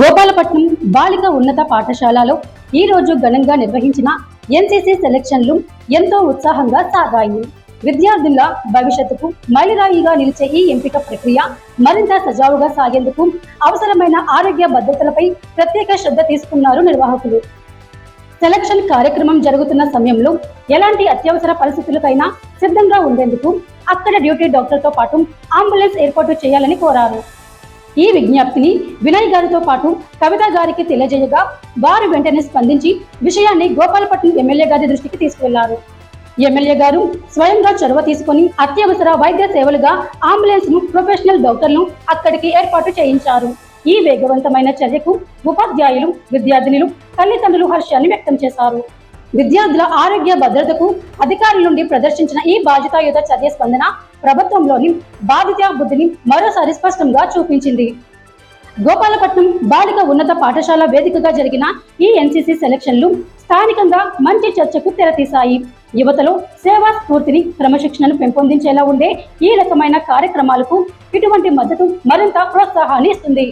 గోపాలపట్నం బాలిక ఉన్నత పాఠశాలలో ఈ రోజు ఘనంగా నిర్వహించిన ఎన్సీసీ సెలక్షన్లు ఎంతో ఉత్సాహంగా సాగాయి. విద్యార్థుల భవిష్యత్తుకు మైలురాయిగా నిలిచే ఈ ఎంపిక ప్రక్రియ మరింత సజావుగా సాగేందుకు అవసరమైన ఆరోగ్య భద్రతలపై ప్రత్యేక శ్రద్ధ తీసుకున్నారు నిర్వాహకులు. సెలక్షన్ కార్యక్రమం జరుగుతున్న సమయంలో ఎలాంటి అత్యవసర పరిస్థితులకైనా సిద్ధంగా ఉండేందుకు అక్కడ డ్యూటీ డాక్టర్తో పాటు అంబులెన్స్ ఏర్పాటు చేయాలని కోరారు. ఈ విజ్ఞప్తిని వినయ్ గారితో పాటు కవిత గారికి తెలియజేయగా వారు వెంటనే స్పందించి విషయాన్ని గోపాలపట్నం ఎమ్మెల్యే గారి దృష్టికి తీసుకువెళ్ళారు. ఎమ్మెల్యే గారు స్వయంగా చొరవ తీసుకొని అత్యవసర వైద్య సేవలుగా అంబులెన్స్ను ప్రొఫెషనల్ డాక్టర్లను అక్కడికి ఏర్పాటు చేయించారు. ఈ వేగవంతమైన చర్యకు ఉపాధ్యాయులు విద్యార్థినులు తల్లిదండ్రులు హర్షాన్ని వ్యక్తం చేశారు. విద్యార్థుల ఆరోగ్య భద్రతకు అధికారుల నుండి ప్రదర్శించిన ఈ బాధ్యతాయుత చర్య స్పందన ప్రభుత్వంలోని బాధిత బుద్ధిని మరోసారి స్పష్టంగా చూపించింది. గోపాలపట్నం బాలిక ఉన్నత పాఠశాల వేదికగా జరిగిన ఈ ఎన్సీసీ సెలక్షన్లు స్థానికంగా మంచి చర్చకు తెరతీశాయి. యువతలో సేవా స్ఫూర్తిని క్రమశిక్షణను పెంపొందించేలా ఉండే ఈ రకమైన కార్యక్రమాలకు ఇటువంటి మద్దతు మరింత ప్రోత్సాహాన్ని ఇస్తుంది.